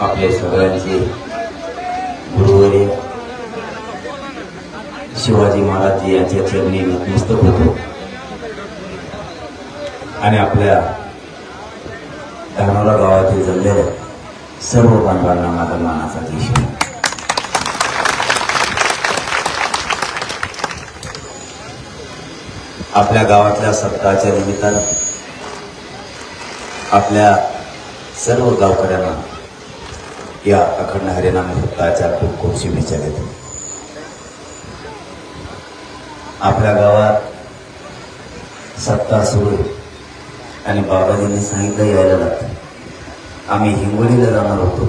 आपले सगळ्यांचे गुरुवर्य शिवाजी महाराज यांच्या चरणी नतमस्तक होतो. आणि आपल्या धानोरा गावातील जमलेल्या सर्व बांधवांना माझा मानाचा देश आपल्या गावातल्या सप्ताहाच्या निमित्तानं आपल्या सर्व गावकऱ्यांना या अखंड हरिनाम सप्ताहाच्या खूप खूप शुभेच्छा देतो. आपल्या गावात सत्ता सुरू आणि बाबाजींनी सांगितलं यायला लागतं. आम्ही हिंगोलीला जाणार होतो.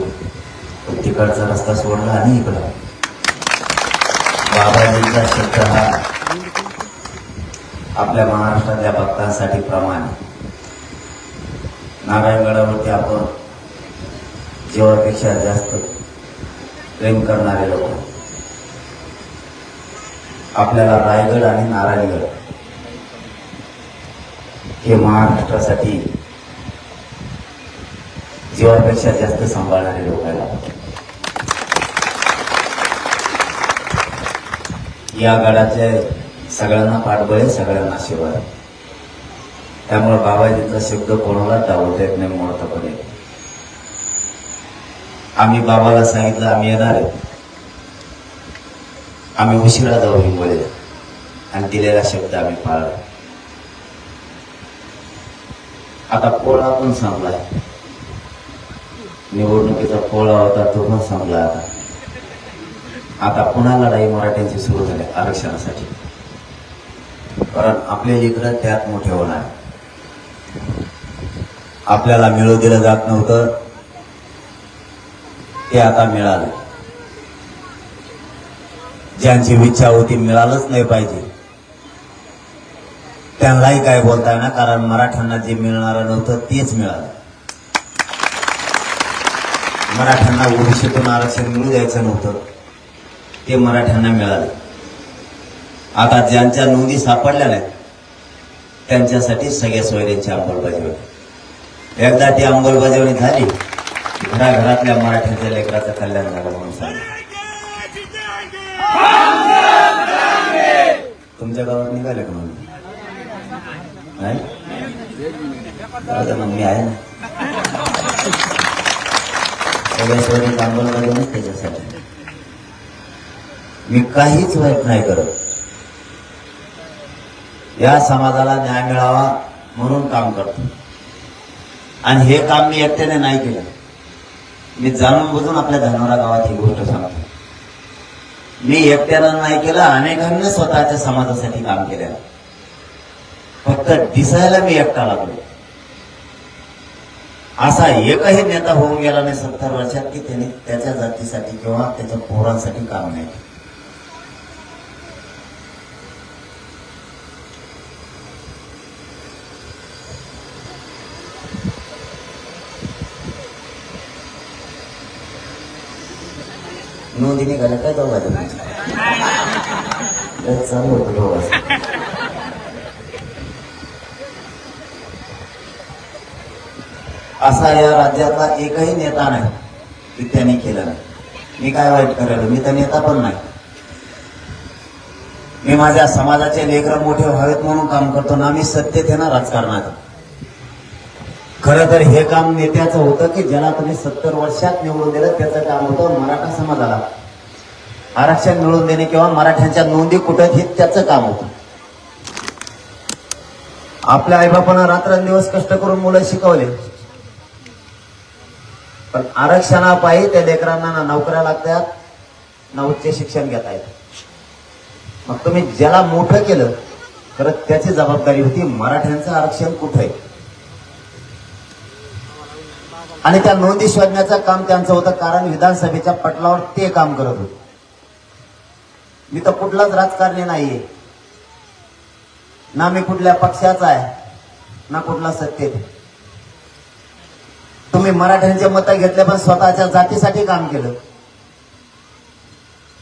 पण तिकडचा रस्ता सोडला आणि इकडं. बाबाजींचा शब्द हा आपल्या महाराष्ट्रातल्या भक्तांसाठी प्रमाण नारायणगडावरती आपण जीवापेक्षा जास्त प्रेम करणारे लोक. आपल्याला रायगड आणि नारायणगड हे महाराष्ट्रासाठी जीवापेक्षा जास्त सांभाळणारे लोक या गडाचे सगळ्यांना पाठबळ आहे सगळ्यांना आशीर्वाद त्यामुळे बाबाजींचा शब्द कोणाला डावलता येत नाही मुहूर्तपणे आम्ही बाबाला सांगितलं आम्ही येणार आहे. आम्ही उशिरा जाऊ हिंगोलीला आणि दिलेला शब्द आम्ही पाळला. आता पोळा पण संपलाय. निवडणुकीचा पोळा होता तो पण संपला आता. आता पुन्हा लढाई मराठ्यांची सुरू झाली आरक्षणासाठी. कारण आपले लेकरं त्यात मोठे होणार. आपल्याला मिळू दिलं जात नव्हतं. ते आता मिळालं. ज्यांची इच्छा होती मिळालंच नाही पाहिजे. त्यांनाही काय बोलता ना कारण मराठ्यांना जे मिळणार नव्हतं तेच मिळालं. मराठ्यांना ओबीसीतून आरक्षण मिळू द्यायचं नव्हतं ते मराठ्यांना मिळालं. आता ज्यांच्या नोंदी सापडल्या नाहीत त्यांच्यासाठी सगळ्या सोयऱ्यांची अंमलबजावणी. एकदा ती अंमलबजावणी झाली घराघरातल्या मराठीच्या लेकराचं कल्याण झालं म्हणून सांग तुमच्या गावात निघाले का म्हणून? नाही? मग मी आहे ना. सगळ्या सोयरी लागेलच त्याच्यासाठी. मी काहीच वाईट नाही करत. या समाजाला न्याय मिळावा म्हणून काम करतो. आणि हे काम मी एकट्याने नाही केलं. मी जाणून बुजून आपल्या धनोरा गावात ही गोष्ट सांगतो. मी एकट्यानं नाही केलं अनेकांनी स्वतःच्या समाजासाठी काम केलेलं. फक्त दिसायला मी एकटा लागलो. असा एकही नेता होऊन गेला नाही सत्तर वर्षात की त्याने त्याच्या जातीसाठी किंवा त्याच्या पोरांसाठी काम नाही केलं. नोंदीने घाला काय दोघा चालू होतं दोघांचं असा या राज्यातला एकही नेता नाही की त्याने केलं नाही. मी काय वाईट करायला? मी तर नेता पण नाही. मी माझ्या समाजाचे लेकर मोठे व्हावेत म्हणून काम करतो ना मी सत्तेत आहे ना राजकारणात. खरं तर हे काम नेत्याचं होतं की ज्याला तुम्ही सत्तर वर्षात निवडून दिलं त्याचं काम होतं मराठा समाजाला. आरक्षण मिळवून देणे किंवा मराठ्यांच्या नोंदी कुठं हे त्याचं काम होतं. आपल्या आईबापानं रात्रंदिवस कष्ट करून मुलं शिकवले. पण आरक्षणापायी त्या लेकरांना ना नोकऱ्या लागतात ना उच्च शिक्षण घेता येत. मग तुम्ही ज्याला मोठं केलं तर त्याची जबाबदारी होती मराठ्यांचं आरक्षण कुठं आहे? आणि त्या नोंदी शोधण्याचं काम त्यांचं होतं कारण विधानसभेच्या पटलावर ते काम करत होते. मी तर कुठलाच राजकारणी नाहीये. ना मी कुठल्या पक्षाचा आहे ना कुठला सत्तेत तुम्ही मराठ्यांचे मतं घेतले पण स्वतःच्या जातीसाठी काम केलं.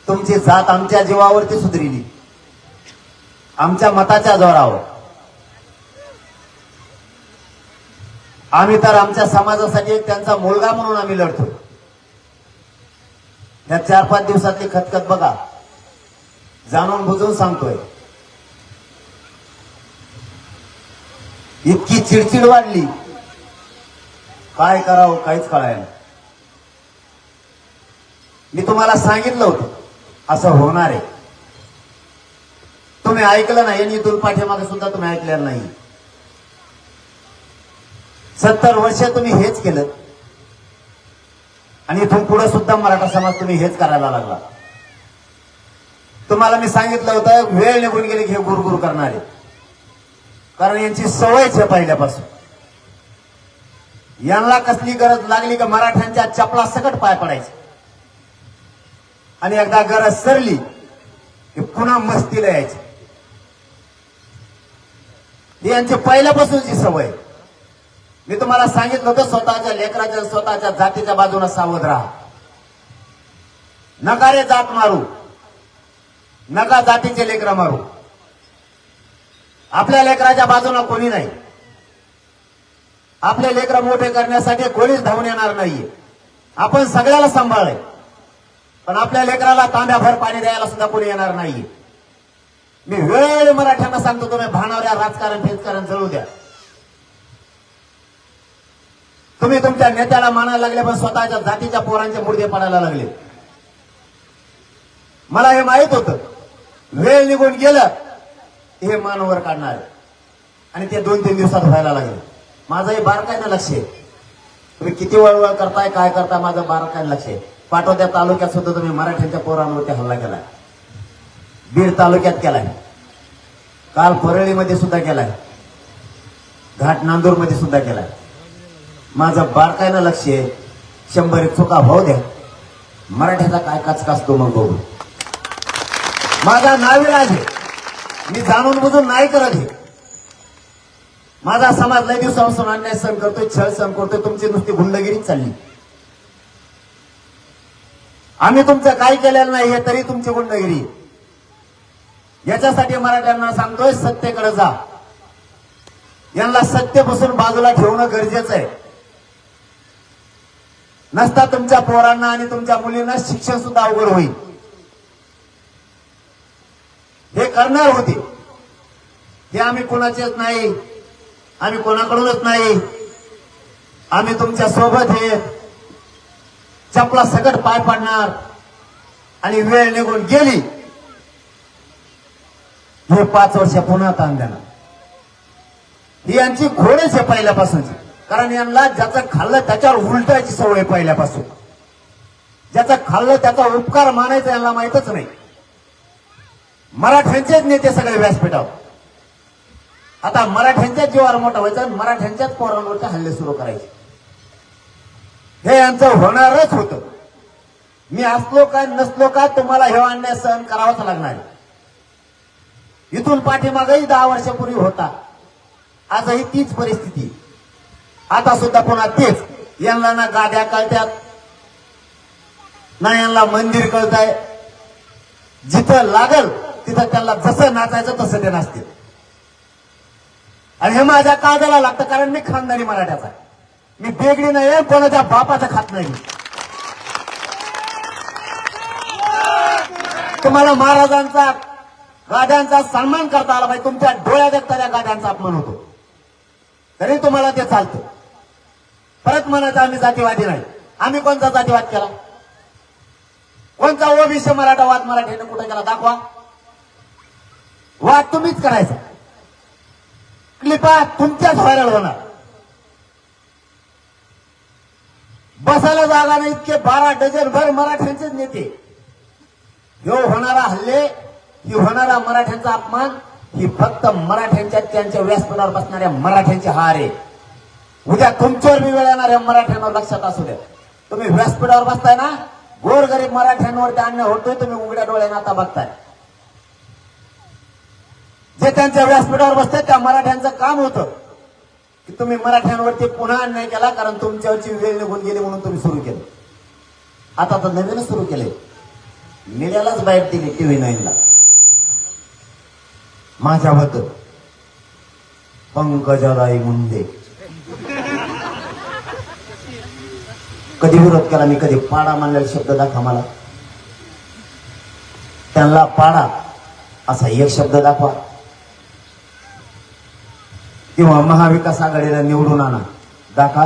तुमची जात आमच्या जीवावरती सुधरिली. आमच्या मताच्या जोरावर. आम्ही तर आमच्या समाजासाठी एक त्यांचा मुलगा म्हणून आम्ही लढतो. या चार पाच दिवसातली खतखत बघा. जाणून बुजून सांगतोय. इतकी चिडचिड वाढली. काय करावं काहीच कळायला. मी तुम्हाला सांगितलं होतं असं होणार आहे. तुम्ही ऐकलं नाही आणि इथून पाठीमागे सुद्धा तुम्ही ऐकलेलं नाही. सत्तर वर्ष तुम्ही हेच केलं. आणि इथून पुढे सुद्धा मराठा समाज तुम्ही हेच करायला लागला. तुम्हाला मी सांगितलं होतं वेळ निघून गेली की हे गुरगुर करणारे. कारण यांची सवयच आहे पहिल्यापासून. यांना कसली गरज लागली का मराठ्यांच्या चपला सकट पाय पडायचे? आणि एकदा गरज सरली की पुन्हा मस्तीला यायची. ही यांची पहिल्यापासूनची सवय आहे. मी तुम्हाला सांगितलं होतं स्वतःच्या लेकराच्या स्वतःच्या जातीच्या बाजूने सावध राहा. नका रे जात मारू. नका जातीचे लेकरं मारू. आपल्या लेकराच्या बाजूला कोणी नाही. आपले लेकरं मोठे करण्यासाठी कोणीच धावून येणार नाहीये. आपण सगळ्याला सांभाळय पण आपल्या लेकराला तांब्याभर पाणी द्यायला सुद्धा कोणी येणार नाहीये. मी वेळ मराठ्यांना सांगतो तुम्ही भाणाऱ्या राजकारण फेजकारण जळू द्या. तुम्ही तुमच्या नेत्याला मानायला लागले पण स्वतःच्या जातीच्या पोरांचे मुडदे पडायला लागले. मला हे माहीत होतं. वेळ निघून गेलं हे मानवर काढणार आहे. आणि ते दोन तीन दिवसात व्हायला लागले. माझं हे बारकाईनं लक्ष आहे. तुम्ही किती वळवळ करताय काय करताय माझं बारकाईनं लक्ष आहे. पाटोद्या तालुक्यात सुद्धा तुम्ही मराठ्यांच्या पोरांवरती हल्ला केलाय. बीड तालुक्यात केलाय. काल परळीमध्ये सुद्धा केलाय. घाट नांदूरमध्ये सुद्धा केलाय. माझं बारकायला लक्ष आहे. शंभर एक चुका भाऊ द्या. मराठ्याचा काय काचकाचतो मग बघू. माझा नाविराज आहे. मी जाणून बुजून नाही करत हे. माझा समाज लय दिवसापासून अन्याय सहन करतोय छळ सहन करतोय. तुमची नुसती गुंडगिरीच चालली. आम्ही तुमचं काय केलेलं नाही हे तरी तुमची गुंडगिरी. याच्यासाठी मराठ्यांना सांगतोय सत्तेकडे जा. यांना सत्तेपासून बाजूला ठेवणं गरजेचं आहे. नसता तुमच्या पोरांना आणि तुमच्या मुलींना शिक्षण सुद्धा अवघड होईल. हे करणार होते. हे आम्ही कोणाचेच नाही. आम्ही कोणाकडूनच नाही. आम्ही तुमच्यासोबत हे चपला सकट पाय पाडणार आणि वेळ निघून गेली. हे पाच वर्ष पुन्हा ताण देणार. ही यांची घोडेच आहे पहिल्यापासूनची. कारण यांना ज्याचं खाल्लं त्याच्यावर उलटायची सवय पहिल्यापासून. ज्याचं खाल्लं त्याचा उपकार मानायचा यांना माहितच नाही. मराठ्यांचेच नेते सगळे व्यासपीठावर. आता मराठ्यांच्याच जीवावर मोठा व्हायचा मराठ्यांच्याच पोरांवरचे हल्ले सुरू करायचे. हे यांचं होणारच होतं. मी असलो काय नसलो काय तुम्हाला हे अन्याय सहन करावाच लागणार इथून पाठीमागही दहा वर्षापूर्वी होता. आजही तीच परिस्थिती आता सुद्धा पुन्हा तेच. यांना ना गाद्या कळत्यात. ना यांना मंदिर कळताय. जिथं लागल तिथं त्यांना जसं नाचायचं तसं ते नाचतील. आणि हे माझ्या काळजाला लागतं कारण मी खानदानी मराठ्याचा मी बेगडी नाही आहे, कोणाच्या बापाचं खात नाही तुम्हाला महाराजांचा गाद्यांचा सन्मान करता आला पाहिजे. तुमच्या डोळ्यात एकता त्या गाद्यांचा अपमान होतो. तरी तुम्हाला ते चालतं. परत म्हणायचं आम्ही जातीवादी नाही. आम्ही कोणता जातीवाद केला? कोणता ओबीसी मराठा वाद मराठीने कुठे केला? दाखवा. वाद तुम्हीच करायचा. क्लिपा तुमच्याच व्हायरल होणार. बसायला जागा नाही इतके बारा डझन भर मराठ्यांचेच नेते. ह्यो होणारा हल्ले ही होणारा मराठ्यांचा अपमान ही फक्त मराठ्यांच्या त्यांच्या व्यासपीठावर बसणाऱ्या मराठ्यांची हार आहे. उद्या तुमच्यावर मी वेळ येणार आहे मराठ्यांवर लक्षात असू द्या. तुम्ही व्यासपीठावर बसताय ना गोरगरीब मराठ्यांवरती अन्याय होतोय तुम्ही उघड्या डोळ्याने आता बघताय. जे त्यांच्या व्यासपीठावर बसतात त्या मराठ्यांचं काम होतं. की तुम्ही मराठ्यांवरती पुन्हा अन्याय केला कारण तुमच्यावरची वेळ निघून गेली म्हणून तुम्ही सुरू केलं. आता तर नवीनच सुरू केले. मिळालाच बाहेर दिली टीव्ही नाईनला. माझ्याबद्दल पंकजादाई मुंडे. कधी विरोध केला मी कधी पाडा मानलेला शब्द दाखवा मला. त्यांना पाडा असा एक शब्द दाखवा. किंवा महाविकास आघाडीला निवडून आणा. दाखवा.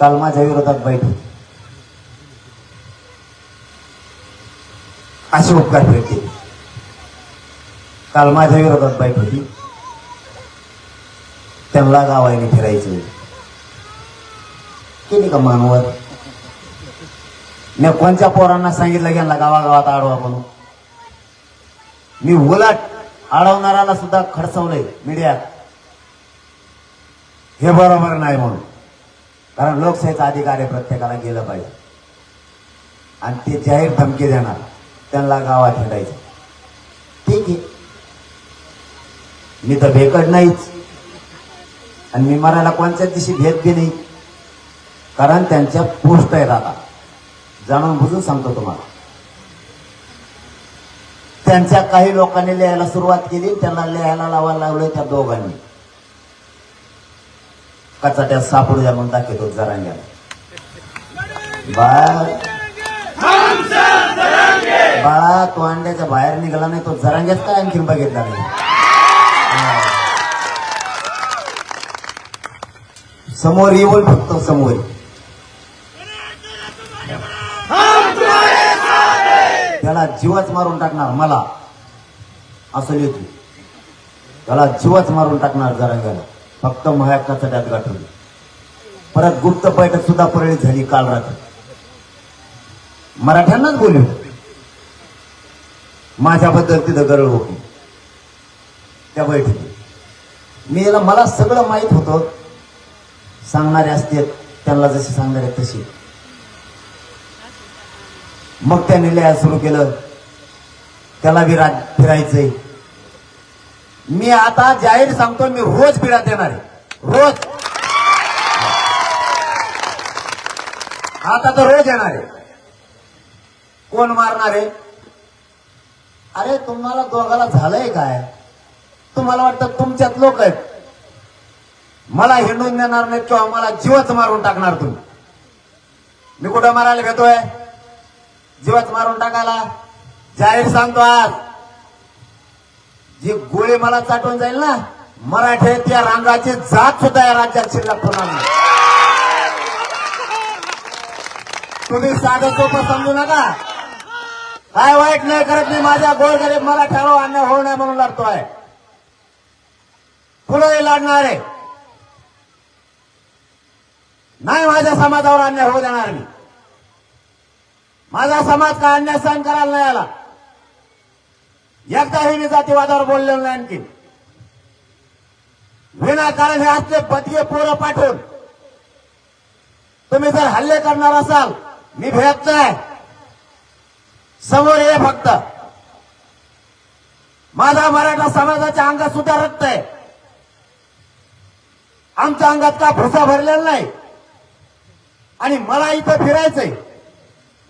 काल माझ्या विरोधात बैठक. असे उपकार फिरते काल माझ्या विरोधात बैठक. होती त्यांना गावाने फिरायचं. केली का मानवर मी कोणत्या पोरांना सांगितलं यांना गावागावात आडवा म्हणून मी उलट अडवणाऱ्याला सुद्धा खडसवलंय मीडियात. हे बरोबर नाही म्हणून. कारण लोकशाहीचा अधिकार आहे प्रत्येकाला गेलं पाहिजे. आणि ते जाहीर धमकी देणार त्यांना गावात हिंडायचं. ठीक आहे. मी तर भेकड नाहीच. आणि मी मरायला कोणत्याच दिवशी भेद बी नाही. कारण त्यांच्या पोस्ट आहेत आता जाणून बुजून सांगतो तुम्हाला. त्यांच्या काही लोकांनी लिहायला सुरुवात केली त्यांना लिहायला लावायला लावलं त्या दोघांनी. कचाट्यात सापडू द्या म्हणून दाखवतो जरांग्या बाळ बाळा तो अंड्याच्या बाहेर निघाला नाही तो जरांग्यात काय आणखीन बघितला नाही? समोर येऊन फक्त समोर. त्याला जीवाच मारून टाकणार मला. असं लिहितो त्याला जीवाच मारून टाकणार जरांग्याला. फक्त मह्या कचड्यात गाठवली परत गुप्त बैठक सुद्धा परळी झाली काल रात्री. मराठ्यांनाच बोलू माझ्याबद्दल तिथं गरळ होती. त्या बैठकीत. मी याला मला सगळं माहीत होतं. सांगणारे असते त्यांना जसे सांगणारे तसे मग त्याने लिहायला सुरू केलं. त्याला बी राज फिरायचंय मी आता जाहीर सांगतो मी रोज फिरत येणार आहे. रोज. आता तर रोज येणार आहे. कोण मारणार आहे? अरे तुम्हाला दोघाला झालंय काय? तुम्हाला वाटतं तुमच्यात लोक आहेत. मला हिंडून देणार नाही किंवा मला जीवच मारून टाकणार तुम्ही. मी कुठं मारायला घेतोय? जीवच मारून टाकायला. जाहीर सांगतो आज जी गोळी मला चाटून जाईल ना मराठे त्या रांगाची जात सुद्धा या राज्यात शिल्लक होणार नाही. तुम्ही साधं सोपं समजू नका. काय वाईट नाही करत मी माझ्या गोळ गरीब मला ठरव अन्याय होऊ नये म्हणून लढतोय. पुढेही लढणार आहे नाही माझ्या समाजावर अन्याय होऊ देणार मी. माझा समाज का अन्याय सहन करायला नाही आला? एकदाही मी जातीवादावर बोललेलो नाही आणखी. विनाकारण हे असले बदगे पोरं पाठवून तुम्ही जर हल्ले करणार असाल मी भेट नाही. समोर ये फक्त. माझा मराठा समाजाच्या अंगात सुद्धा रक्त आहे. आमच्या अंगात का भुसा भरलेला नाही? आणि मला इथं फिरायचंय.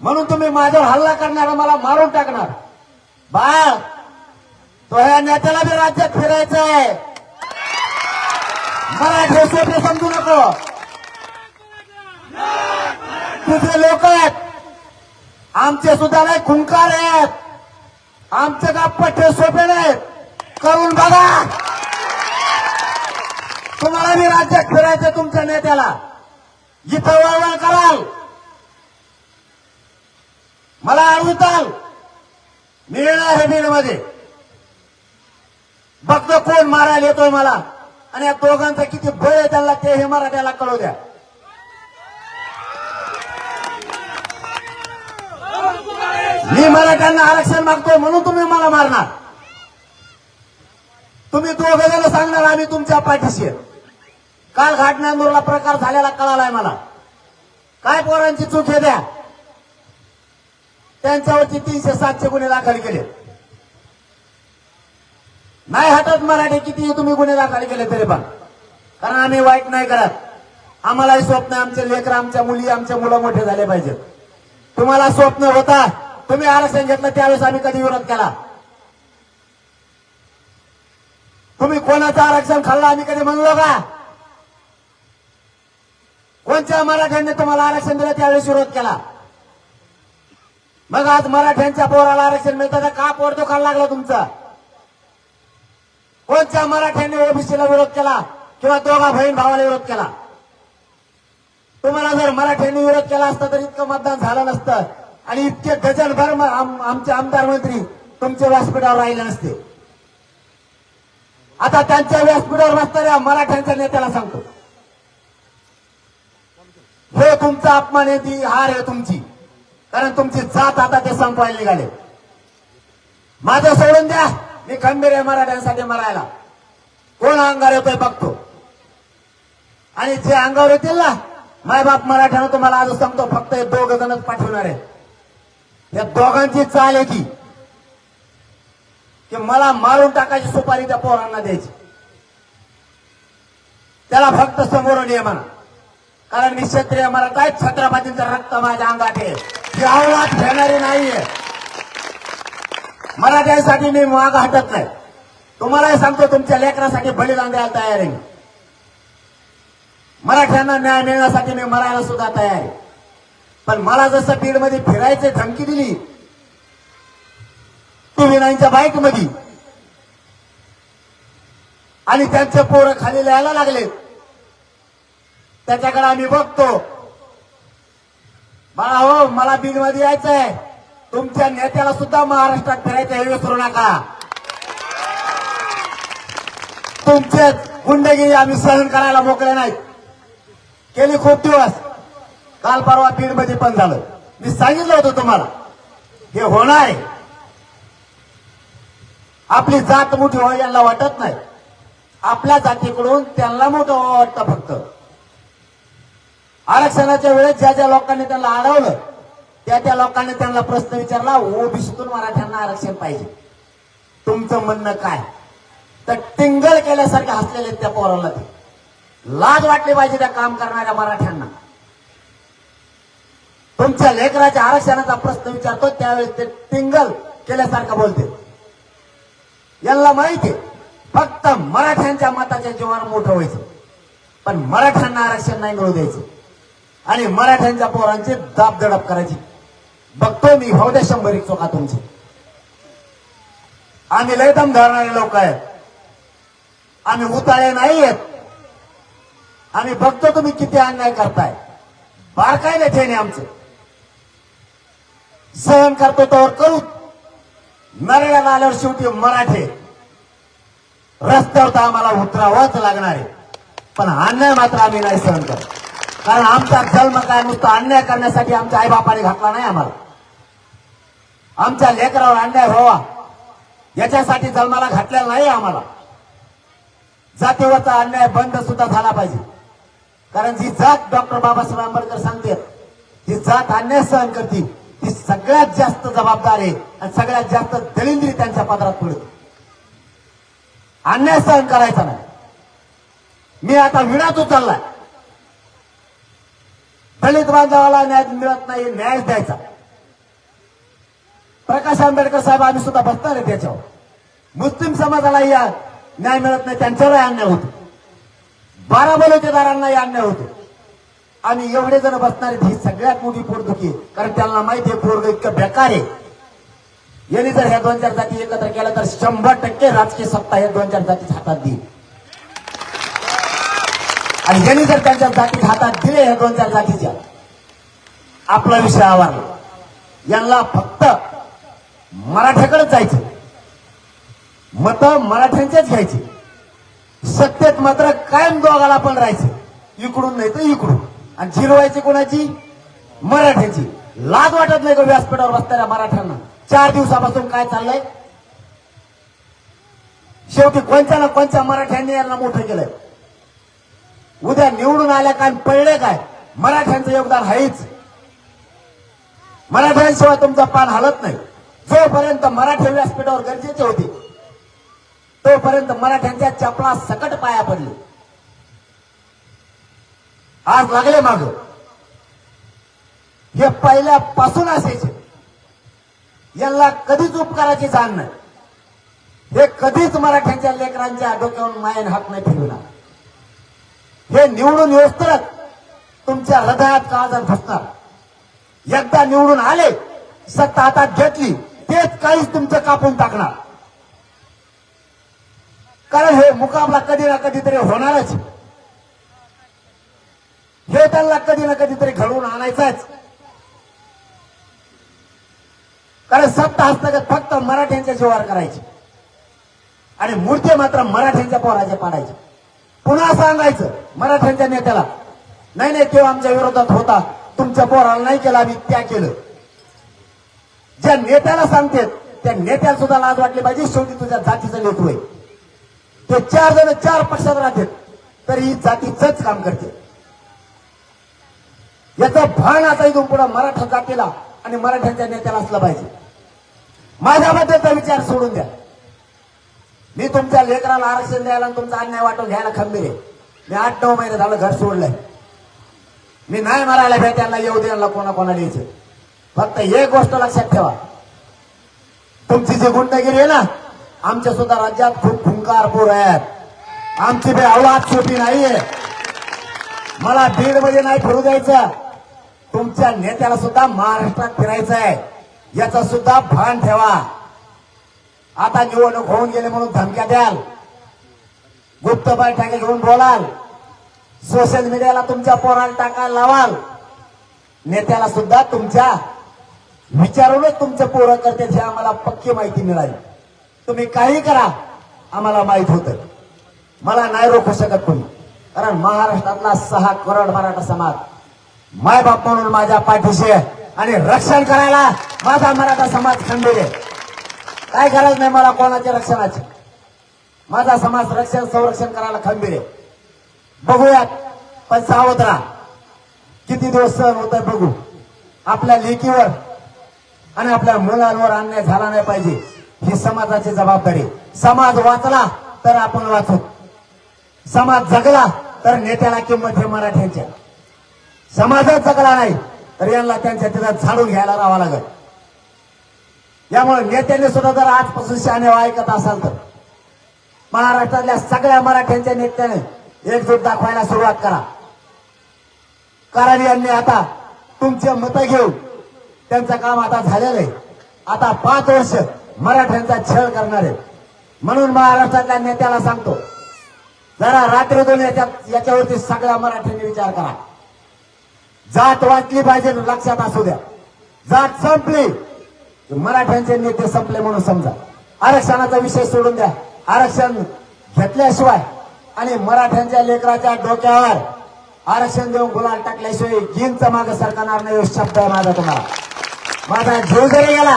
म्हणून तुम्ही माझ्यावर हल्ला करणार मला मारून टाकणार. बाळ तो ह्या नेत्याला बी राज्यात फिरायचं आहे. मराठी सोपे समजू नको. तुझे लोक आहेत. आमचे सुद्धा नाही खुंकार आहेत. आमचे गप्प पठ्ठे सोपे नाहीत. करून बघा. तुम्हाला बी राज्यात फिरायचं तुमच्या नेत्याला. इथं वळवळ कराल. मला अडवताल मिळणार आहे बीडमध्ये बघतो कोण मारायला येतोय मला. आणि या दोघांचा किती बळ आहे त्यांना ते हे मराठ्याला कळू द्या. मी मराठ्यांना आरक्षण मागतोय म्हणून तुम्ही मला मारणार. तुम्ही दोघे जण सांगणार आम्ही तुमच्या पाठीशी काल घाटनांदूरला प्रकार झालेला कळालाय मला. काय पोरांची चूक हे द्या त्यांच्यावरती तीनशे सातशे गुन्हे दाखल केले. नाही हटत मराठी किती तुम्ही गुन्हे दाखल केले तरी पण. कारण आम्ही वाईट नाही करत. आम्हालाही स्वप्न आहे, आमचे लेकर आमच्या मुली आमच्या मुलं मोठे झाले पाहिजेत. तुम्हाला स्वप्न होता. तुम्ही आरक्षण घेतलं त्यावेळेस आम्ही कधी विरोध केला? तुम्ही कोणाचं आरक्षण खाल्लं आम्ही कधी म्हणलो का? कोणत्या मराठ्यांनी तुम्हाला आरक्षण दिलं त्यावेळेस विरोध केला? मग आज मराठ्यांच्या पोराला आरक्षण मिळतं तर का पोर दुखायला लागला तुमचा? कोणत्या मराठ्यांनी ओबीसीला विरोध केला किंवा दोघा बहीण भावाला विरोध केला? तुम्हाला जर मराठ्यांनी विरोध केला असता तर इतकं मतदान झालं नसतं आणि इतके डझनभर आमचे आमदार मंत्री तुमच्या व्यासपीठावर राहिले नसते. आता त्यांच्या व्यासपीठावर बसणाऱ्या मराठ्यांच्या नेत्याला सांगतो. हे तुमचा अपमान आहे ती हार आहे तुमची. कारण तुमची जात आता ते संपवायला निघाले. माझं सोडून द्या. मी खंबीर आहे मराठ्यांसाठी मरायला. कोण अंगावर येतोय बघतो. आणि जे अंगावर येतील ना मायबाप मराठ्यानं तुम्हाला आज सांगतो फक्त हे दोघ जणच पाठवणार आहे या दोघांची चाल आहे की की मला मारून टाकायची सुपारी त्या पोरांना द्यायची. त्याला फक्त समोरून ये म्हणा. कारण मी क्षत्रिय मराठा आहे छत्रपतींचं रक्त माझ्या अंगात आहे. ही घेणारी नाहीये. मराठ्यांसाठी मी माग हटत नाही. तुम्हालाही सांगतो तुमच्या लेकरासाठी बलिदान द्यायला तयार आहे मी. मराठ्यांना न्याय मिळण्यासाठी मी मरायला सुद्धा तयार आहे. पण मला जसं बीडमध्ये फिरायची धमकी दिली टू व्ही बाईकमध्ये आणि त्यांचे पोरं खाली लिहायला लागले. त्याच्याकडे आम्ही बघतो. बाळा हो मला बीडमध्ये यायचंय. तुमच्या नेत्याला सुद्धा महाराष्ट्रात फिरायचं हे विसरू नका. तुमचे गुंडगिरी आम्ही सहन करायला मोकळे नाहीत. केली खूप दिवस. काल परवा बीडमध्ये पण झालं. मी सांगितलं होतं तुम्हाला. हे होणार आहे. आपली जात मोठी व्हावी यांना वाटत नाही. आपल्या जातीकडून त्यांना मोठं व्हावं वाटतं फक्त. आरक्षणाच्या वेळेस ज्या ज्या लोकांनी त्यांना अडवलं त्या त्या लोकांनी त्यांना प्रश्न विचारला ओबीसीतून मराठ्यांना आरक्षण पाहिजे. तुमचं म्हणणं काय? तर टिंगल केल्यासारखे हसलेले त्या पोराला ते. लाज वाटली पाहिजे त्या काम करणाऱ्या मराठ्यांना. तुमच्या लेकराच्या आरक्षणाचा प्रश्न विचारतो त्यावेळेस ते टिंगल केल्यासारखं बोलते. यांना माहिती आहे फक्त मराठ्यांच्या मताच्या जीवावर मोठं व्हायचं. पण मराठ्यांना आरक्षण नाही मिळू द्यायचं. आणि मराठ्यांच्या पोरांची दाब दडप करायची. बघतो मी भाऊ द्या शंभर एक चोका तुमची. आम्ही लय दम धरणारे लोक आहेत. आम्ही उताळे नाही आहेत. आम्ही बघतो तुम्ही किती अन्याय करताय. बारकाय ठेणे आमचं. सहन करतो तर करू. नरड्याला आल्यावर शेवटी मराठे. रस्त्यावर तर आम्हाला उतरावंच लागणार आहे. पण अन्याय मात्र आम्ही नाही सहन करत. कारण आमचा जन्म काय नुसतं अन्याय करण्यासाठी आमच्या आईबापाने घातला नाही आम्हाला. आमच्या लेकरावर अन्याय व्हावा. याच्यासाठी जन्माला घातलेला नाही आम्हाला. जातीवरचा अन्याय बंद सुद्धा झाला पाहिजे. कारण जी जात डॉक्टर बाबासाहेब आंबेडकर सांगते जी जात अन्याय सहन करते ती सगळ्यात जास्त जबाबदार आहे आणि सगळ्यात जास्त दलिंद्री त्यांच्या पदरात पडते. अन्याय सहन करायचा नाही. मी आता विडाच उचललाय दलित बांधवाला न्याय मिळत नाही न्याय द्यायचा. प्रकाश आंबेडकर साहेब आम्ही सुद्धा बसणार आहे त्याच्यावर. मुस्लिम समाजाला या न्याय मिळत नाही त्यांच्यावर अन्याय होतो. बारा बलुतेदारांना अन्याय होतो. आम्ही एवढे जण बसणार आहेत ही सगळ्यात मोठी पोटदुखी कारण त्यांना माहिती आहे पोरग इतकं बेकार आहे. यांनी जर ह्या दोन चार जाती एकत्र केल्या तर शंभर टक्के राजकीय सत्ता या दोन चार जाती हातात देईल. आणि यांनी जर त्यांच्या जातीत हातात दिले ह्या दोन चार जातीच्या आपला विषय आवरला यांना फक्त मराठ्याकडे जायचं. मत मराठ्यांचेच घ्यायचे. सत्तेत मात्र कायम दोघाला पण राहायचं. इकडून नाही तर इकडून. आणि जिरवायची कोणाची? मराठ्याची. लाज वाटत नाही का व्यासपीठावर बसणाऱ्या मराठ्यांना? चार दिवसापासून काय चाललंय? शेवटी कोणत्या ना कोणत्या मराठ्यांनी यांना मोठं केलंय? उद्या निवडून आल्या काय पडले काय? मराठ्यांचं योगदान आहेच मराठ्यांशिवाय तुमचा पान हलत नाही. जोपर्यंत मराठी व्यासपीठावर गरजेचे होते तोपर्यंत मराठ्यांच्या चपला सकट पाया पडले. आज लागले माग. हे पहिल्यापासून असायचे. यांना कधीच उपकाराची जाण नाही. हे कधीच मराठ्यांच्या लेकरांच्या डोक्यावरून मायन हात नाही ठेवणार हे निवडून येऊस तुमच्या हृदयात काळजात फसणार एकदा निवडून आले सत्ता हातात घेतली तेच काहीच तुमचं कापून टाकणार. कारण हे मुकाबला कधी ना कधीतरी होणारच. हे त्यांना कधी ना कधीतरी घडवून आणायचंच. कारण सत्ता हस्तगत फक्त मराठ्यांच्या जीवावर करायची. आणि मूर्ती मात्र मराठ्यांच्या पोराचे पाडायचे. पुन्हा सांगायचं मराठ्यांच्या नेत्याला नाही नाही तो आमच्या विरोधात होता. तुमच्या पोराला नाही केला आम्ही त्या केलं. ज्या नेत्याला सांगते त्या नेत्याला सुद्धा लाज वाटली पाहिजे शेवटी तुझ्या जातीचं नेतृत्व आहे. ते चार जण चार पक्षात राहतात तर ही जातीच काम करते. याचं भान आता इथून पुढे मराठा जातीला आणि मराठ्यांच्या नेत्याला असलं पाहिजे. माझ्या माझ्याबद्दलचा विचार सोडून द्या. मी तुमच्या लेकराला आरक्षण द्यायला आणि तुमचा अन्याय वाटून घ्यायला खंबीर आहे. मी आठ नऊ महिने झालं घर सोडलंय. मी नाही मारायला भेटायला येऊ द्यायला कोणा कोणा द्यायचं फक्त एक गोष्ट लक्षात ठेवा. तुमची जी गुंडगिरी आहे ना आमच्या सुद्धा राज्यात खूप खुंकार आहेत. आमची बे अवलाद सोपी नाहीये. मला बीडमध्ये नाही फिरू द्यायचं. तुमच्या नेत्याला सुद्धा महाराष्ट्रात फिरायचं आहे याचा सुद्धा भान ठेवा. आता निवडणूक होऊन गेले म्हणून धमक्या द्याल. गुप्त बैठकी घेऊन बोलाल. सोशल मीडियाला तुमच्या पोराला टाकायला लावाल. नेत्याला सुद्धा तुमच्या विचारूनच तुमचं पोरं करते हे आम्हाला पक्की माहिती मिळाली. तुम्ही काही करा आम्हाला माहीत होतं. मला नाही रोखू शकत तुम्ही कारण महाराष्ट्रातला सहा करोड मराठा समाज मायबाप म्हणून माझ्या पाठीशी आहे आणि रक्षण करायला माझा मराठा समाज खंबीर आहे. काय गरज नाही मला कोणाच्या रक्षणाची? माझा समाज रक्षण संरक्षण करायला खंबीर आहे. बघूयात पण सावध राहा. किती दिवस सहन होत बघू. आपल्या लेकीवर आणि आपल्या मुलांवर अन्याय झाला नाही पाहिजे ही समाजाची जबाबदारी समाज वाचला तर आपण वाचू. समाज जगला तर नेत्याला किंमत हे मराठ्यांच्या समाजच जगला नाही तर यांना त्यांच्या तिथं झाडून घ्यायला राहावं लागेल. यामुळे नेत्याने सुद्धा जर आजपासून शहाणे ऐकत असाल तर. महाराष्ट्रातल्या सगळ्या मराठ्यांच्या नेत्याने एकजूट दाखवायला सुरुवात करा. कारण यांनी आता तुमचे मतं घेऊन त्यांचं काम आता झालेलं आहे. आता पाच वर्ष मराठ्यांचा छळ करणार. आहे म्हणून महाराष्ट्रातल्या नेत्याला सांगतो जरा रात्रीतून याच्या याच्यावरती सगळ्या मराठ्यांनी विचार करा. जात वाचली पाहिजे लक्षात असू द्या. जात संपली मराठ्यांचे नेते संपले म्हणून समजा. आरक्षणाचा विषय सोडून द्या. आरक्षण घेतल्याशिवाय आणि मराठ्यांच्या लेकराच्या डोक्यावर आरक्षण देऊन गुलाल टाकल्याशिवाय जीनचं माग सरकणार नाही शब्द आहे माझा तुम्हाला. माझा जीव जरी गेला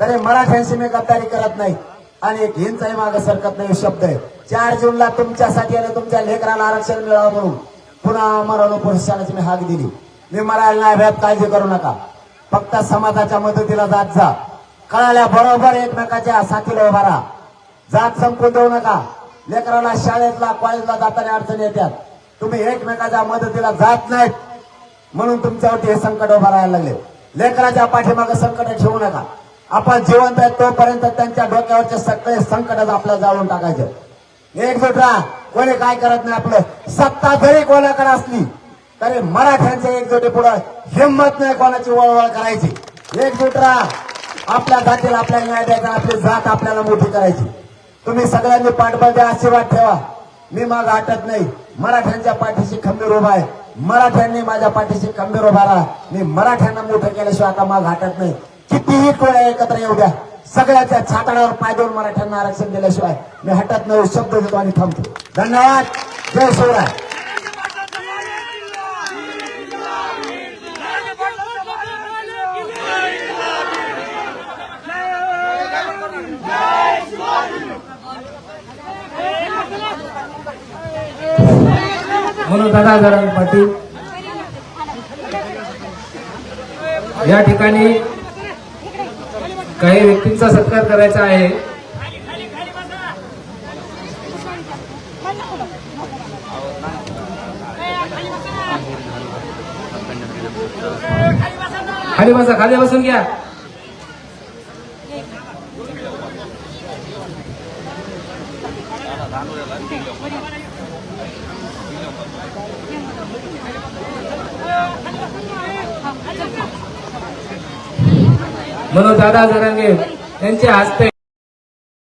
तरी मराठ्यांशी मी गद्दारी करत नाही आणि एक हिंचाही सरकत नाही शब्द आहे. चार जूनला तुमच्यासाठी आणि तुमच्या लेकराला आरक्षण मिळावं म्हणून पुन्हा मरण प्रशासनाची मी हाक दिली. मी मरायला नाही भ्यात काळजी करू नका. फक्त समाजाच्या मदतीला जात जा. कळाल्या बरोबर एकमेकाच्या साथीला उभा राहा. जात संपून देऊ नका. लेकराला शाळेतला कॉलेजला जाताना अडचणी येतात. तुम्ही एकमेकाच्या मदतीला जात नाहीत. म्हणून तुमच्यावरती हे संकट उभा राहायला लागले. लेकराच्या पाठीमागे संकट ठेवू नका. आपण जिवंत आहे तोपर्यंत त्यांच्या डोक्यावरचे सगळे संकटच आपल्याला जाळून टाकायचे. एकजूट राहा. कोणी काय करत नाही आपलं. सत्ता जरी कोणाकडे असली तरी मराठ्यांच्या एकजुटी पुढं हिंमत नाही कोणाची वळवळ करायची. एकजूट राहा आपल्या जातीला आपल्याला न्याय द्यायचा आपली जात आपल्याला मोठी करायची. तुम्ही सगळ्यांनी पाठबळ द्या आशीर्वाद ठेवा. मी माग हटत नाही. मराठ्यांच्या पाठीशी खंबीर उभा आहे. मराठ्यांनी माझ्या पाठीशी खंबीर उभा राहा. मी मराठ्यांना मोठं केल्याशिवाय आता माग हटत नाही. कितीही टोळ्या एकत्र येऊ द्या. सगळ्याच्या छाताडावर पाय देऊन मराठ्यांना आरक्षण दिल्याशिवाय मी हटत नाही शब्द देतो आणि थांबतो. धन्यवाद. जय शिवराय. म्हणून दादा जरा पाटील या ठिकाणी काही व्यक्तींचा सत्कार करायचा आहे. खाली बसा खाली बसून घ्या. मनोज दादा जरांगे यांच्या हस्ते.